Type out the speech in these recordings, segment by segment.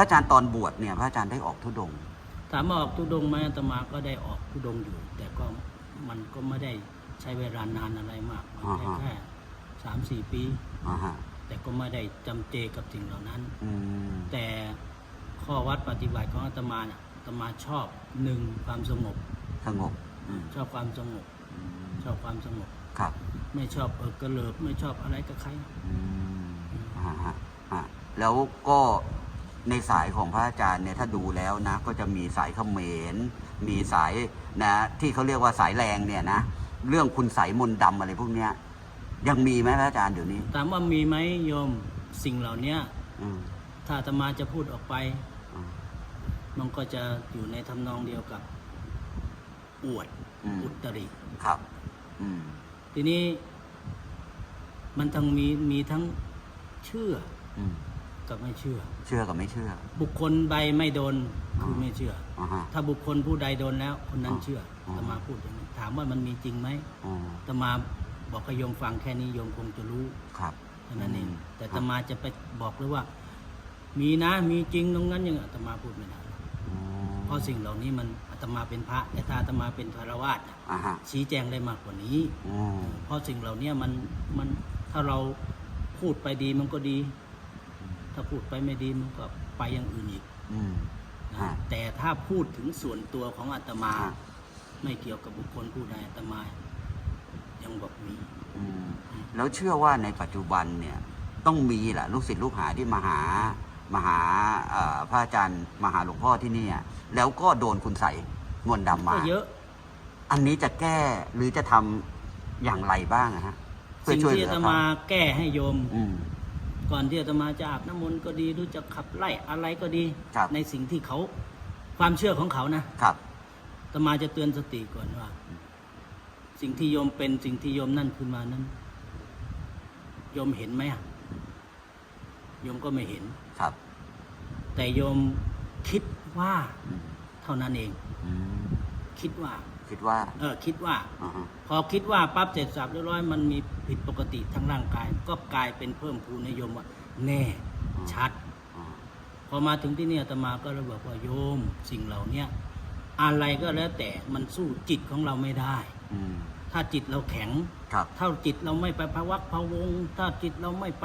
ระอาจารย์ตอนบวชเนี่ย พระอาจารย์ได้ออกทุดงค์ถามว่าออกทุดงค์ไหมอาตมาก็ได้ออกทุดงค์อยู่ แต่ก็มันก็ไม่ได้ใช้เวลานานอะไรมากมันแค่แค่สามสี่ปี อ่าฮะแต่ก็ไม่ได้จำเจกับสิ่งเหล่านั้น อืมแต่ข้อวัดปฏิบัติของอาตมาเนี่ยอาตมาชอบหนึ่งความสงบ สงบอืมชอบความสงบ อืมชอบความสงบ ครับไม่ชอบเออกระเลิกไม่ชอบอะไรกับใคร อืมอ่าฮะอะแล้วก็ ในสายของพระอาจารย์เนี่ยถ้าดูแล้วนะ ก็จะมีสายเขมร มีสายนะที่เขาเรียกว่าสายแรงเนี่ยนะ เรื่องคุณสายมนต์ดำอะไรพวกเนี้ย ยังมีไหมพระอาจารย์เดี๋ยวนี้ถามว่ามีไหมโยมสิ่งเหล่านี้อืมถ้าอาตมาจะพูดออกไป อืม มันก็จะอยู่ในทำนองเดียวกับอวดอืม อุตริ ครับ อืม ทีนี้มันทั้งมีมีทั้งเชื่อ อืม กับไม่เชื่อ เชื่อกับไม่เชื่อ บุคคลใดไม่โดนคือไม่เชื่อ อ่าฮะ ถ้าบุคคลผู้ใดโดนแล้วคนนั้นอ๋อเชื่ออ๋ออาตมาพูดอย่างนี้ถามว่ามันมีจริงไหมอ๋ออาตมาบอกกับโยมฟังแค่นี้โยมคงจะรู้ครับเท่านั้นเองอืมแต่อาตมาจะไปบอกเลยว่า มีนะมีจริงตรงนั้นยังอาตมาพูดไม่ได้อ๋อเพราะสิ่งเหล่านี้มันอาตมาเป็นพระแต่ถ้าอาตมาเป็นคารวาสน่ะอ่าฮะชี้แจงได้มากกว่านี้ อ๋อเพราะสิ่งเหล่านี้มันมันถ้าเราพูดไปดีมันก็ดี ถ้าพูดไปไม่ดีมันก็ไปอย่างอื่นอีกอืม นะอ่าแต่ถ้าพูดถึงส่วนตัวของอาตมาอ่าไม่เกี่ยวกับบุคคลผู้ใดอาตมา ยังบอกมี อืมแล้วเชื่อว่าในปัจจุบันเนี่ยต้องมีแหละลูกศิษย์ลูกหาที่มาหามาหาเอ่อพระอาจารย์มาหาหลวงพ่อที่เนี่ยแล้วก็โดนคุณใส่มนต์ดำมา ก็เยอะ อันนี้จะแก้หรือจะทำอย่างไรบ้างอะฮะเพื่อสิ่งช่วยเหที่ลือาอตเขามาแก้ให้โยม อืม ก่อนที่อาตมาจะอาบน้ำมนต์ก็ดีหรือจะขับไล่อะไรก็ดี ครับ ในสิ่งที่เขาความเชื่อของเขานะครับ อาตมาจะเตือนสติก่อนว่า สิ่งที่โยมเป็นสิ่งที่โยมนั่นขึ้นมานั้นโยมเห็นไหมอะโยมก็ไม่เห็น ครับแต่โยมคิดว่าอืมเท่านั้นเอง อืมคิดว่า คิดว่า เออคิดว่า อ่าฮะพอคิดว่าปั๊บเสร็จสับเรียบร้อยมันมีผิดปกติทางร่างกาย ก็กลายเป็นเพิ่มพูนในโยมว่า แน่ชัด อ่าพอมาถึงที่นี่อาตมาก็เลยบอกว่าโยมสิ่งเหล่าเนี้ยอะไรก็แล้วแต่มันสู้จิตของเราไม่ได้ อืมถ้าจิตเราแข็ง ครับ ถ้าจิตเราไม่ไปพะวักพะวง ถ้าจิตเราไม่ไป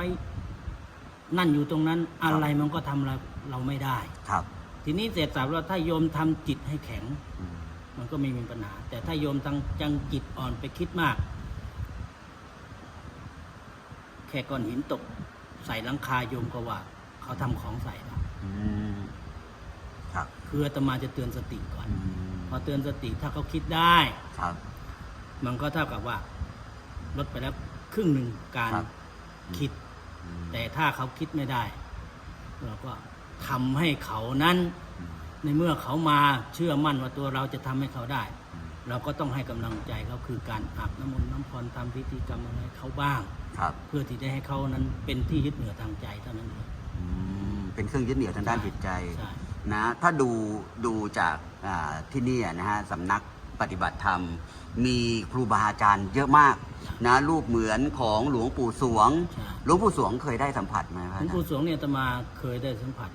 นั่นอยู่ตรงนั้น อะไรมันก็ทำเราเราไม่ได้ ครับ ทีนี้เสร็จสับแล้วถ้าโยมทำจิตให้แข็ง อืม มันก็ไม่มีปัญหา แต่ถ้าโยมตังจังจิตอ่อนไปคิดมาก แค่ก้อนหินตก ใส่หลังคาโยมก็ว่า เขาทำของใส่เราอืมครับคืออาตมาจะเตือนสติก่อน อืมพอเตือนสติถ้าเขาคิดได้ ครับ มันก็เท่ากับว่าลดไปแล้วครึ่งหนึ่งการครับ คิด อืมแต่ถ้าเขาคิดไม่ได้ เราก็ทำให้เขานั้นอืม ในเมื่อเขามาเชื่อมั่นว่าตัวเราจะทำให้เขาได้อืมเราก็ต้องให้กำลังใจเขาคือการอาบน้ำมนต์น้ำพรทำพิธีกรรมอะไรเขาบ้าง ครับเพื่อที่จะให้เขานั้นเป็นที่ยึดเหนี่ยวทางใจเท่านั้นเอง อืมเป็นเครื่องยึดเหนี่ยวทางด้านจิตใจใช่ นะถ้าดูดูจากอ่าที่นี่นะฮะสำนักปฏิบัติธรรม มีครูบาอาจารย์เยอะมากนะรูปเหมือนของหลวงปู่สวง ใช่หลวงปู่สวงเคยได้สัมผัสไหมคหรับลวงปู่สวงเนี่ยอาตมาเคยได้สัมผัส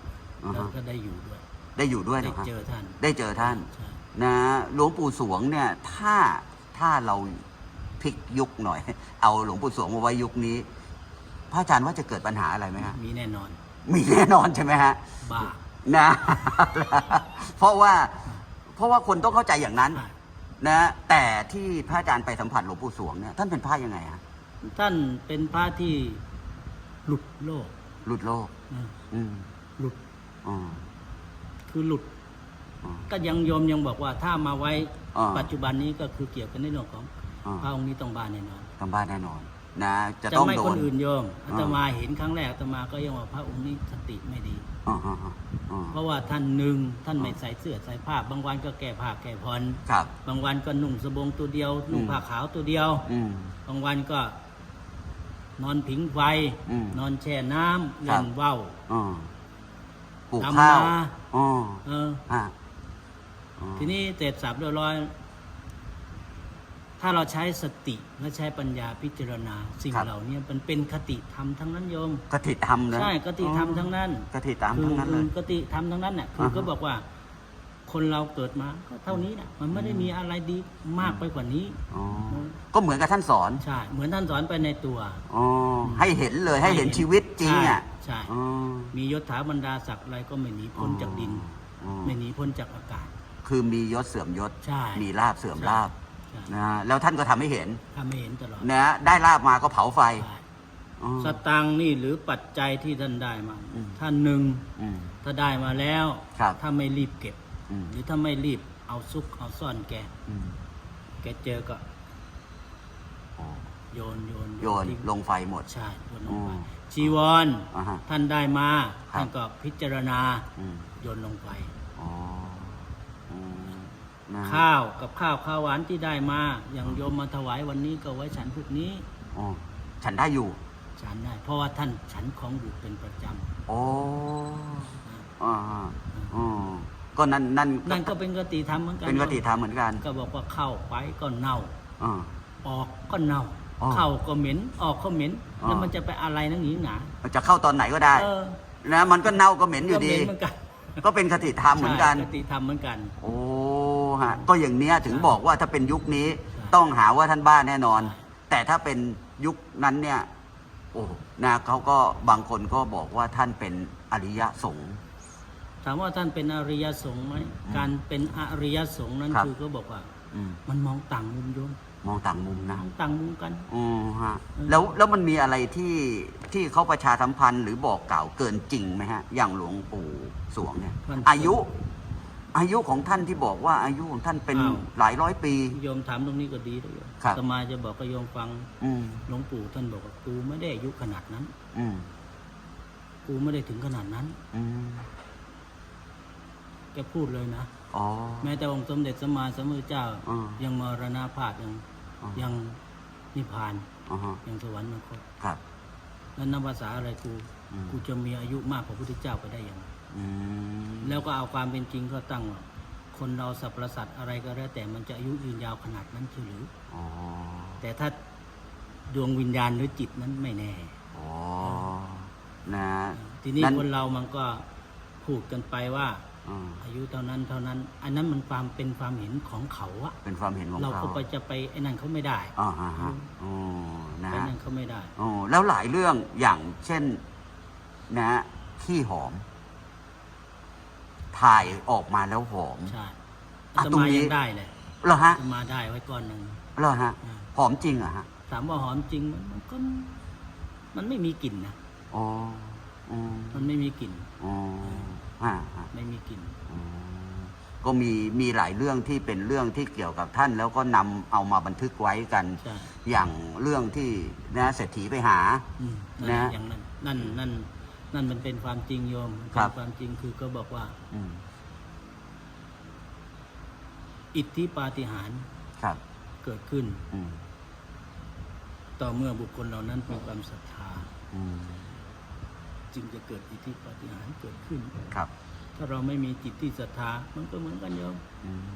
อ่าฮะ แล้วก็ได้อยู่ด้วย ได้อยู่ด้วยได้นะครับ เจอท่านได้เจอท่าน ใช่นะหลวงปู่สวงเนี่ยถ้าถ้าเราพลิกยุคหน่อย เอาหลวงปู่สวงมาไว้ยุคนี้ พระอาจารย์ว่าจะเกิดปัญหาอะไรไหมฮะมีแน่นอน มีแน่นอนใช่ไหมฮะบ้านะ เพราะว่าเพราะว่าคนต้องเข้าใจอย่างนั้นใช่นะแต่ที่พระอาจารย์ไปสัมผัสหลวงปู่สวงเนี่ยท่านเป็นพระยังไงฮะท่านเป็นพระที่หลุดโลกหลุดโลกนะอืมหลุด อ๋อ คือหลุด อ๋อ ก็ยังโยมยังบอกว่าถ้ามาไว้อ่าปัจจุบันนี้ก็คือเกี่ยวกันในเรื่องของอ๋อพระองค์นี้ต้องบ้านแน่นอนทำบ้านแน่นอน นะ จะจะต้องไม่โดคนน อื่นโยมอาอ่าตมาเห็นครั้งแรกอาตมาก็ยังว่าพระองค์นี้สติไม่ดีอ๋ออ๋ออ๋ออ๋อเพราะว่าท่านหนึ่งท่านอ่าไม่ใส่เสื้อใส่ผ้าบางวันก็แก้ผ้าแก้ผ่อนครับ บางวันก็นุ่งสบงตัวเดียว นุ่งอืม ผ้าขาวตัวเดียว อืม บางวันก็ นอนผิงไฟ อืมนอนแช่น้ำครัเล่บ นว่าวอ๋อปลูกทำข้าวนา อ๋อเอออะอ๋อทีนี้เสร็จสับเรียบร้อย ถ้าเราใช้สติและใช้ปัญญาพิจารณา สิ่งครับเหล่านี้มันเป็นคติธรรมทั้งนั้นโยม กติธรรมนะใช่คติธรรมทั้งนั้น กติธรรมทั้งนั้นเลยคือคติธรรมทั้งนั้นน่ะคืออ่าฮะก็บอกว่า คนเราเกิดมาก็เท่านี้นะมันไม่ได้มีอะไรดีมากไปกว่านี้ อ๋อก็เหมือนกับท่านสอน ใช่ เหมือนท่านสอนไปในตัว อ๋อให้เห็นเลยให้เห็นชีวิตจริงอะ ใช่ อ๋อ มียศถาบรรดาศักดิ์อะไรก็ไม่หนีพ้นจากดิน อ๋อ ไม่หนีพ้นจากอากาศ คือมียศเสื่อมยศ ใช่มีลาบเสื่อมลาบใช่ นะแล้วท่านก็ทำให้เห็นถ้าไม่เห็นตลอดนะได้ลาบมาก็เผาไฟใช่อ๋อ สตังค์นี่หรือปัจจัยที่ท่านได้มาอืม ท่านหนึ่งอืม ถ้าได้มาแล้ว ครับถ้าไม่รีบเก็บ อืม หรือถ้าไม่รีบเอาซุกเอาซ่อนแก อืมแกเจอก็อ๋อโยนโยนโยนทิ้งลงไฟหมด ใช่โยนลอ๋งอไป จีวรอ่าฮะท่านได้มาครับ ท่านก็พิจารณาอืมโยนลงไป อ๋ออืมนะข้าวกับข้าวข้าวหวานที่ได้มาอย่างโยมมาถวายวันนี้ก็ไว้ฉันพวกนี้อ๋อฉันได้อยู่ฉันได้ เพราะว่าท่านฉันของอยู่เป็นประจโอ้ำนะอ่าฮะอ๋อก็นั่นนั่นนั่นก็เป็นกติธรรมเหมือนกันเป็นกติธรรมเหมือนกันก็บอกว่าเข้าไปก็เน่า อ่าออกก็เน่า อ๋อ เข้าก็เหม็นออกก็เหม็นอ๋อ แล้วมันจะไปอะไรนักหนีหนามันจะเข้าตอนไหนก็ได้เออนะมันก็เน่าก็เหม็นอยู่ก็เหดี ม็นเหมือนกันก็เป็นคติธรรมเหมือนกัน ใช่กติธรรมเหมือนกัน โอ้ฮะก็อย่างเนี้ยถึงใช่บอกว่าถ้าเป็นยุคนี้ใช่ต้องหาว่าท่านบ้าแน่นอนใช่แต่ถ้าเป็นยุคนั้นเนี่ย โอ้นะเขาก็บางคนก็บอกว่าท่านเป็นอริยสงฆ์ ถามว่าท่านเป็นอริยสงฆ์ไหมการเป็นอริยสงฆ์นั้นครับ คือก็บอกว่า อืมมันมองต่างมุมโยม มองต่างมุมมนะองต่างมุมกัน อ๋อฮะอืมแล้วแล้วมันมีอะไรที่ที่เขาประชาสัมพันธ์หรือบอกกล่าวเกินจริงไหมฮะ อย่างหลวงปู่สวงเนี่ยอายุ อายุของท่านที่บอกว่าอายุของท่านเป็นหลายร้อยปี โยมถามตรงนี้ก็ดีเลยโยมครับสมาจะบอกกับโยมฟังอืมหลวงปู่ท่านบอกว่ากูไม่ได้อายุขนาดนั้น อืมกูไม่ได้ถึงขนาดนั้น อืมแกพูดเลยนะ อ๋อ แม้แต่องค์สมเด็จสมมาสมพุทธเจ้าอืมยังมรณภาพยังอ๋อยังนิพพานอ๋อฮะยังสวรรค์คตครับนั้นนับภาษาอะไรกูอืม กูจะมีอายุมากกว่าพระพุทธเจ้าไปได้ยังไงอืมแล้วก็เอาความเป็นจริงก็ตั้งว่าคนเราสรรพสัตว์อะไรก็แล้วแต่มันจะอายุยืนยาวขนาดนั้นใช่หรือ อ๋อแต่ถ้าดวงวิญญาณหรือจิตนั้นไม่แน่ อ๋อนะทีนี้นั้นคนเรามันก็พูดกันไปว่า อืมอายุเท่านั้นเท่านั้น อันนั้นมันความเป็นความเห็นของเขาอะเป็นความเห็นของเราเขาก็ไปจะไปไอ้นั่นเขาไม่ได้อ๋อฮะฮะอ๋อนะไอ้ฮะนั่นเขาไม่ได้อ๋อแล้วหลายเรื่องอย่างเช่นนะขี้หอม ถ่ายออกมาแล้วหอม ใช่อะอาตตรงมานี้ ยังได้เลยเหรอฮะอาตมาได้ไว้ก้อนหนึ่งเหรอฮะอ่าหอมจริงเหรอฮะถามว่าหอมจริงไหมมันก็ มันไม่มีกลิ่นนะ อ๋ออ๋อมันไม่มีกลิ่น อ๋อ ฮะฮะไม่มีกลิ่นอ๋อก็มีมีหลายเรื่องที่เป็นเรื่องที่เกี่ยวกับท่าน แล้วก็นำเอามาบันทึกไว้กัน ใช่ อย่างเรื่องที่นะเศรษฐีไปหา อืมนั่นนะอย่างนั้นนั่นนั่นนั่นมันเป็นความจริงโยมครับ เป็นความจริงคือก็บอกว่า อืมอิทธิปาฏิหาริย์ครับ เกิดขึ้น อืมต่อเมื่อบุคคลเหล่านั้นมีความศรัทธา อืม จึงจะเกิดอิทธิปาฏิหาริย์เกิดขึ้น ครับ ถ้าเราไม่มีจิตที่ศรัทธา มันก็เหมือนกันโยมอืม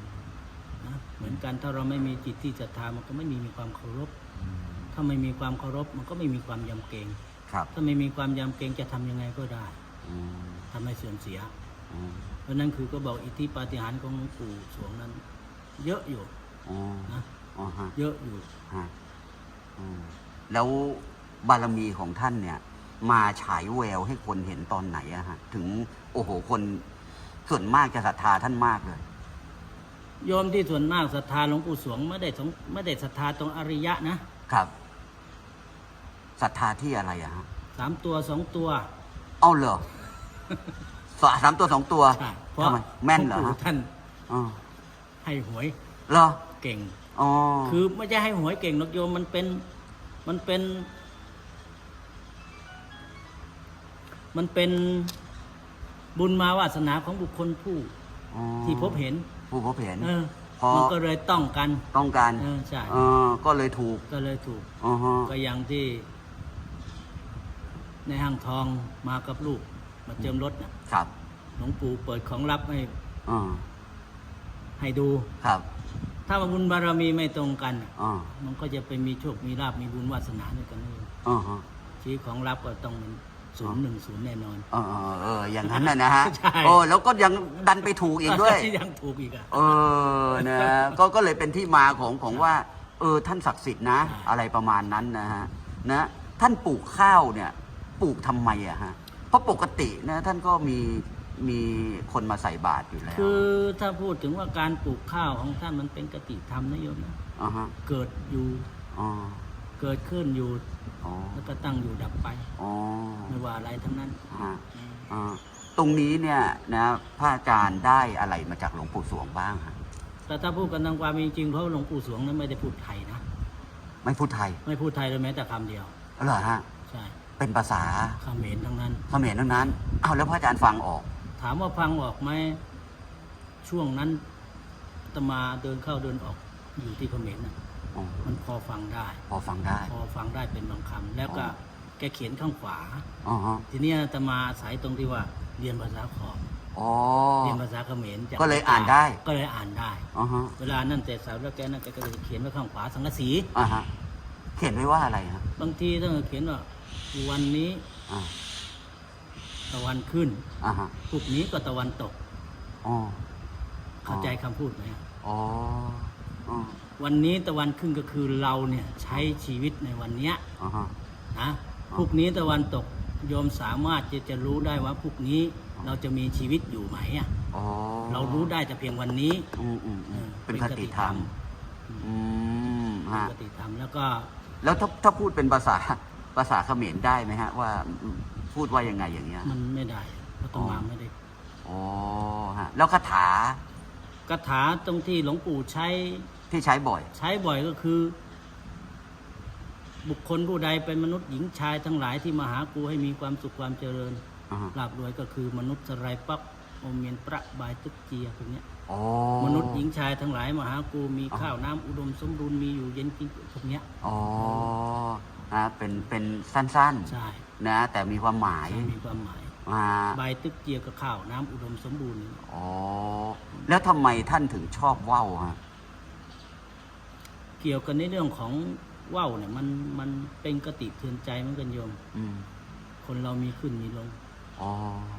นะเหมือนกันถ้าเราไม่มีจิตที่ศรัทธา มันก็ไม่มีมีความเคารพ อืมถ้าไม่มีความเคารพ มันก็ไม่มีความยำเกรงครับถ้าไม่มีความยำเกรงจะทำยังไงก็ได้อืมทำให้เสื่อมเสีย อืมเพราะนั้นคือก็บอกอิทธิปาฏิหาริย์ของหลวงปู่สวงนั้น เยอะอยู่อ๋อนะอ๋อฮะ เยอะอยู่ ฮะอืมแล้วบารมีของท่านเนี่ย มาฉายแววให้คนเห็นตอนไหนอะฮะ ถึงโอ้โหคนส่วนมากจะศรัทธาท่านมากเลย โยมที่ส่วนมากศรัทธาหลวงปู่สวงไม่ได้สงไม่ได้ศรัทธาตรงอริยะนะครับศรัทธาที่อะไรอะฮะสามตัวสองตัว เอาเหรอสสามตัวสองตัวใช่เพราะทำไมแม่นเหรอลวงฮะปู่ท่านอ๋อให้หวยเหรอเก่ง อ๋อ คือไม่ใช่ให้หวยเก่งนกโยมมันเป็นมันเป็น มันเป็นบุญมาวาสนาของบุคคลผู้อ๋อที่พบเห็น ผู้พบเห็น เออ พอ มันก็เลยต้องกัน ต้องการเออใช่ เออก็เลยถูกก็เลยถูก อ๋อฮะก็อย่างที่ ในห้างทองมากับลูก มาเจิมรถน่ะครับหลวงปู่เปิดของลับให้อ๋อให้ดู ครับถ้าบุญบารมีไม่ตรงกันน่ะอ่ามันก็จะไปมีโชค มีลาบมีบุญวาสนาด้วยกันนี่อ่าฮะชีวิตของรับก็ต้องเป็น ศูนย์หนึ่งศูนย์แน่นอนเออเออเอออย่างนั้นนะนะฮะใช่ โอ้แล้วก็ยังดันไปถูกอีกด้วย ยังถูกอีกอะ เออนะก็ก็เลยเป็นที่มาของของว่า เออท่านศักดิ์สิทธิ์นะ ใช่ อะไรประมาณนั้นนะฮะนะท่านปลูกข้าวเนี่ย ปลูกทำไมอะฮะเพราะปกตินะท่านก็มีมีคนมาใส่บาตรอยู่แล้วคือถ้าพูดถึงว่าการปลูกข้าวของท่านมันเป็นกติธรรมนะโยมนะ อ่าฮะเกิดอยู่ อ๋อ เกิดขึ้นอยู่ อ๋อแล้วก็ตั้งอยู่ดับไปอ๋อไม่ว่าอะไรทั้งนั้นฮะอ่าตรงนี้เนี่ยนะพระอาจารย์ได้อะไรมาจากหลวงปู่สวงบ้างฮะแต่ถ้าพูดกันตามความเป็นจริงเพราะหลวงปู่สวงนั้นไม่ได้พูดไทยนะไม่พูดไทย ไม่พูดไทยเลยแม้แต่คำเดียวเหรอฮะใช่เป็นภาษาเขมรทั้งนั้น เขมรทั้งนั้นอ้าวแล้วพระอาจารย์ฟังออก ถามว่าฟังออกไหมช่วงนั้นอาตมาเดินเข้าเดินออกอยู่ที่เขมรน่ะ อ๋อ มันพอฟังได้ พอฟังได้ พอฟังได้เป็นบางคำแล้วก็อ๋อแกเขียนข้างขวา อ๋อฮะทีนี้อาตมาอาศัยตรงที่ว่าเรียนภาษาขอมอ๋อ เรียนภาษาเขมรจากก็เลยอ่านได้ ก็เลยอ่านได้ อ๋อฮะ เวลานั่นเสร็จสาวแล้วแกนั่นแกก็จะเขียนไว้ข้างขวาสังกะสีอ่าฮะ เขียนไว้ว่าอะไรฮะ บางทีต้องเขียนว่าวันนี้อ่าตะวันขึ้นอ่าฮะพรุ่งนี้ก็ตะวันตก อ๋อ เข้าใจคำพูดไหมอ๋อ อ๋อ วันนี้ตะวันขึ้นก็คือเราเนี่ยใช้ชีวิตในวันเนี้ยอ่าฮะ นะพรุ่งนี้ตะวันตกโยมสามารถจะจะรู้ได้ว่าพรุ่งนี้เราจะมีชีวิตอยู่ไหมอะอ๋อเรารู้ได้แต่เพียงวันนี้อืมอืมอืมออเป็นคติธรรม อืมเป็นฮะ คติธรรมแล้วก็แล้วถ้าถ้าพูดเป็นภาษาภาษาเขมรได้ไหมฮะ ว่าอืมพูดว่ายังไงอย่างเงี้ย มันไม่ได้เพราะตมาไม่ได้ อ๋อฮะ แล้วคาถา คาถาตรงที่หลวงปู่ใช้ ที่ใช้บ่อย ใช้บ่อยก็คือ บุคคลผู้ใดเป็นมนุษย์หญิงชายทั้งหลายที่มาหากูให้มีความสุขความเจริญอ่าฮะลาบรวยก็คือมนุษย์สรายปักโอเมียนประบายตึกเจียพวกเนี้ย อ๋อมนุษย์หญิงชายทั้งหลายมาหากูมีข้าวน้ำอุดมสมบูรณ์มีอยู่เย็นกินพวกเนี้ยอ๋อฮะเป็นเป็นสั้นใช่ๆ นะ แต่มีความหมายใช่มีความหมายอ่าใบตึกเจียกับข้าวน้ำอุดมสมบูรณ์ อ๋อแล้วทำไมท่านถึงชอบว่าวฮะ เกี่ยวกันในเรื่องของว่าวเนี่ย มันมันเป็นกติเตือนใจเหมือนกันโยม อืมคนเรามีขึ้นมีลง อ๋อ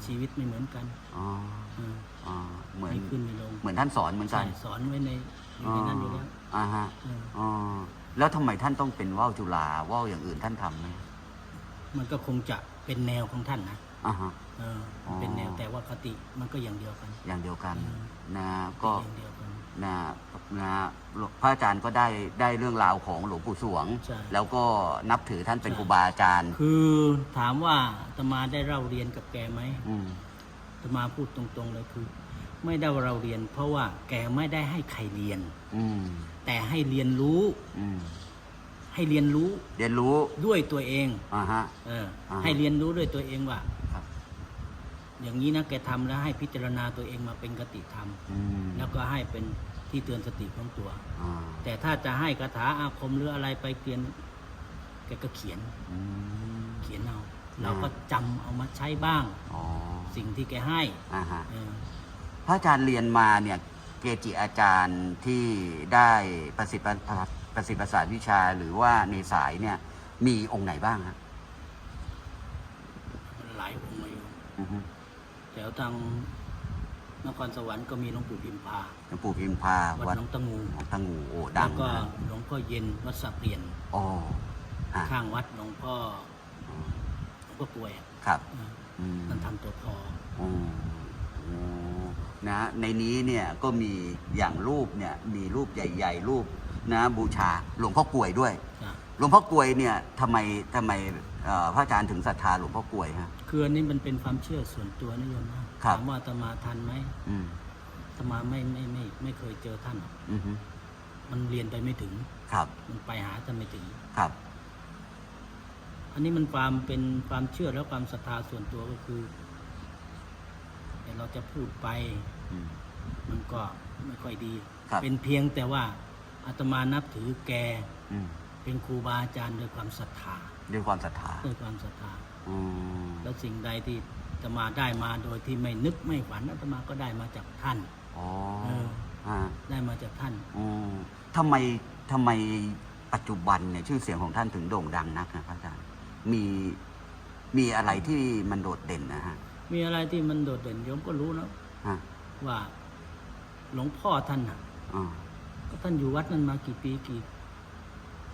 ชีวิตไม่เหมือนกันอ๋อเอออ๋อเหมือนมีขึ้นมีลงเหมือนท่านสอนเหมือนกัใช่นสอนไว้ในอยู่ในนั้นอยู่แล้วอ่าฮะเอออ๋อแล้วทำไมท่านต้องเป็นว่าวจุฬาว่าวอย่างอื่นท่านทำไหมมันก็คงจะเป็นแนวของท่านนะอ่าฮะ เออมันเป็นแนวแต่ว่าคติมันก็อย่างเดียวกันอย่างเดียวกันอืมนะก็ อย่างเดียวกัน นะนะพระอาจารย์ก็ได้ได้เรื่องราวของหลวงปู่สวง ใช่ แล้วก็นับถือท่านเป็นใช่ครูบาอาจารย์ คือถามว่าอาตมาได้เล่าเรียนกับแกไหมอืมอาตมาพูดตรงๆเลยคือ ไม่ได้เราเรียน เพราะว่าแกไม่ได้ให้ใครเรียน อืมแต่ให้เรียนรู้อืมให้เรียนรู้เรียนรู้ด้วยตัวเอง อ่าฮะ เอออ่าให้เรียนรู้ด้วยตัวเองว่าครับ อย่างนี้นะแกทำแล้วให้พิจารณาตัวเองมาเป็นกติธรรมอืมแล้วก็ให้เป็นที่เตือนสติของตัวอ่าแต่ถ้าจะให้คาถาอาคมหรืออะไรไปเรียนแกก็เขียนอืมเขียนเอาเราก็จำเอามาใช้บ้างอ๋อสิ่งที่แกให้อ่าฮะเออพระอาจารย์เรียนมาเนี่ยเกจิอาจารย์ที่ได้ประสิทธิ์ประประสิทธิ์ประสาทวิชาหรือว่าในสายเนี่ยมีองค์ไหนบ้างฮะหลายองค์มาอยู่ อือฮึ แถวทางนครสวรรค์ก็มีหลวงปู่พิมพาหลวงปู่พิมพาวัดวัดหนองตะงูหนองตังงูโอ้ดัแล้งวก็นะหลวงพ่อเย็นวัดสับเปลี่ยนอ๋อฮะข้างวัดหลวงพ่อหลวงพ่อกลวยอะครับเอออืมท่านทำตัวพออ๋ออ๋อนะในนี้เนี่ยก็มีอย่างรูปเนี่ยมีรูปใหญ่ ๆ รูปนะบูชาหลวงพ่อกลวยด้วยจ้ะ หลวงพ่อกลวยเนี่ยทำไมทำไมเอ่อพระอาจารย์ถึงศรัทธาหลวงพ่อกลวยฮะ คืออันนี้มันเป็นความเชื่อส่วนตัวนะโยมนะครับ ถามว่าอาตมาทันไหมอืมอาตมาไม่ไม่ไม่ไม่เคยเจอท่านหรอกอือฮึมันเรียนไปไม่ถึง ครับมันไปหาท่านไม่ถึง ครับ อันนี้มันความเป็นความเชื่อแล้วความศรัทธาส่วนตัวก็คือแต่เราจะพูดไป อืม มันก็ไม่ค่อยดี ครับ เป็นเพียงแต่ว่าอาตมานับถือแก อืม เป็นครูบาอาจารย์ด้วยความศรัทธาด้วยความศรัทธาด้วยความศรัทธาอืมแล้วสิ่งใดที่อาตมาได้มาโดยที่ไม่นึกไม่ฝันอาตมาก็ได้มาจากท่านอ๋อเออฮะได้มาจากท่าน อืมทำไมทำไมปัจจุบันเนี่ยชื่อเสียงของท่านถึงโด่งดังนักนะพระอาจารย์มีมีอะไรที่มันโดดเด่นนะฮะมีอะไรที่มันโดดเด่นโยมก็รู้แล้วฮะว่าหลวงพ่อท่านน่ะ อ่าก็ท่านอยู่วัดนั้นมากี่ปีกี่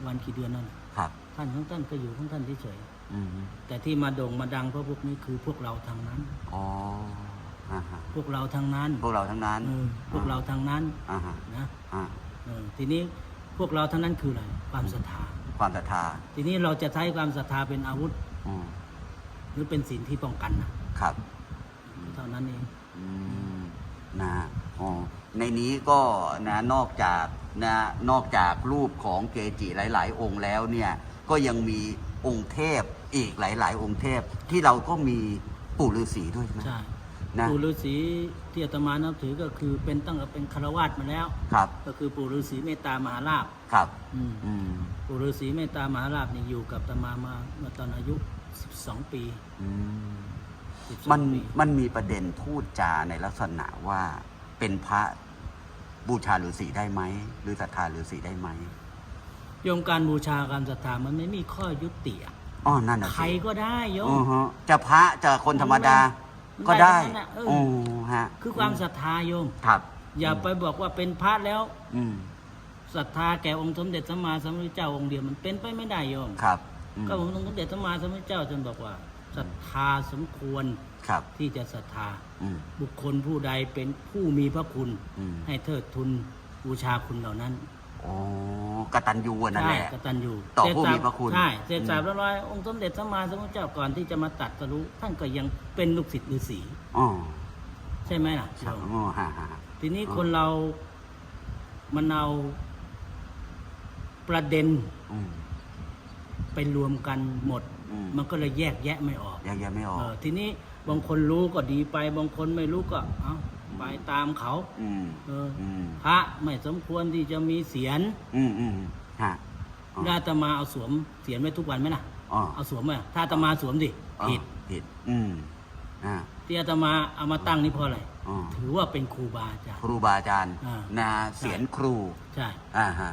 วันกี่เดือนนั่นครับ ท่านของท่านก็อยู่ของท่านเฉยอืมๆแต่ที่มาโด่งมาดังเพราะพวกนี้คือพวกเราทางนั้น อ๋ออ่าฮะพวกเราทางนั้นพวกเราทั้งนั้นเออพวกเราทางนั้นอ่าฮะนะอ่าเออทีนี้พวกเราทางนั้นคืออะไรความศรัทธา ความศรัทธาทีนี้เราจะใช้ความศรัทธาเป็นอาวุธ อืมหรือเป็นสิ่งที่ป้องกันนะครับเท่านั้นเอง อืมนะอ๋อในนี้ก็นะนอกจาก นะนอกจากรูปของเกจิหลาย ๆ องค์แล้วเนี่ยก็ยังมีองค์เทพอีกหลาย ๆ องค์เทพที่เราก็มีปู่ฤาษีด้วยใช่ไหม ใช่นะ ปู่ฤาษีที่อาตมานับถือก็คือเป็นตั้งแต่เป็นคารวาสมาแล้ว ครับก็คือปู่ฤาษีเมตตามหาลาภครับ อืมอืมปู่ฤาษีเมตตามหาลาภนี่อยู่กับอาตมามาเมื่อตอนอายุ 12 ปีอืม12มันปีมันมีประเด็นพูดจาในลักษณะว่าเป็นพระ บูชาฤาษีได้ไหม หรือศรัทธาฤาษีได้ไหมโยมการบูชาการศรัทธามันไม่มีข้อยุติอะอ๋อนั่นน่ะสิใครก็ได้โยม อือฮะจะพระจะคนธรรมดา มันก็ได้ได้ทั้งนั้นน่ะเออ โอ้ฮะคือความศรัทธาโยม ครับอย่าไปบอกว่าเป็นพระแล้วอืมศรัทธาแก่องค์สมเด็จสัมมาสัมพุทธเจ้าองค์เดียวมันเป็นไปไม่ได้โยม ครับอืมก็องค์สมเด็จสัมมาสัมพุทธเจ้าท่านบอกว่า ศรัทธาสมควรครับที่จะศรัทธา อืม บุคคลผู้ใดเป็นผู้มีพระคุณ อืม ให้เทิดทุนบูชาคุณเหล่านั้นโอ้กตัญญูอะนั่นใช่แหละ กตัญญูต่อผู้เสจมีพระคุณใช่เสร็จอืมสามร้อยองค์สมเด็จสัมมาสัมพุทธเจ้าก่อนที่จะมาตัดสรู้ท่านก็ยังเป็นลูกศิษย์ฤาษีอ๋อใช่ไหมล่ะใช่อ๋อฮะฮะฮะทีนี้อ๋อ คนเรา มันเอาประเด็นอืม ไปรวมกันหมด อืม มันก็เลยแยกแยะไม่ออกยังแยกไม่ออก เออทีนี้บางคนรู้ก็ดีไป บางคนไม่รู้ก็เอาไปตามเขาอืม เออออืม พระไม่สมควรที่จะมีเสียนอืมอืมฮะอ๋อได้อาตมาเอาสวมเสียนไว้ทุกวันไหมล่ะอ๋อ เอาสวมไหมถ้าอาตมาสวมดิอ๋อผิดผิด อืมอ่าที่อาตมาเอามาตั้งนี่เพราะอะไร อ๋อถือว่าเป็นครูบาอาจารคย์รูบาอาจารย์อ่านาเสียนครู ใช่ อ่าฮะ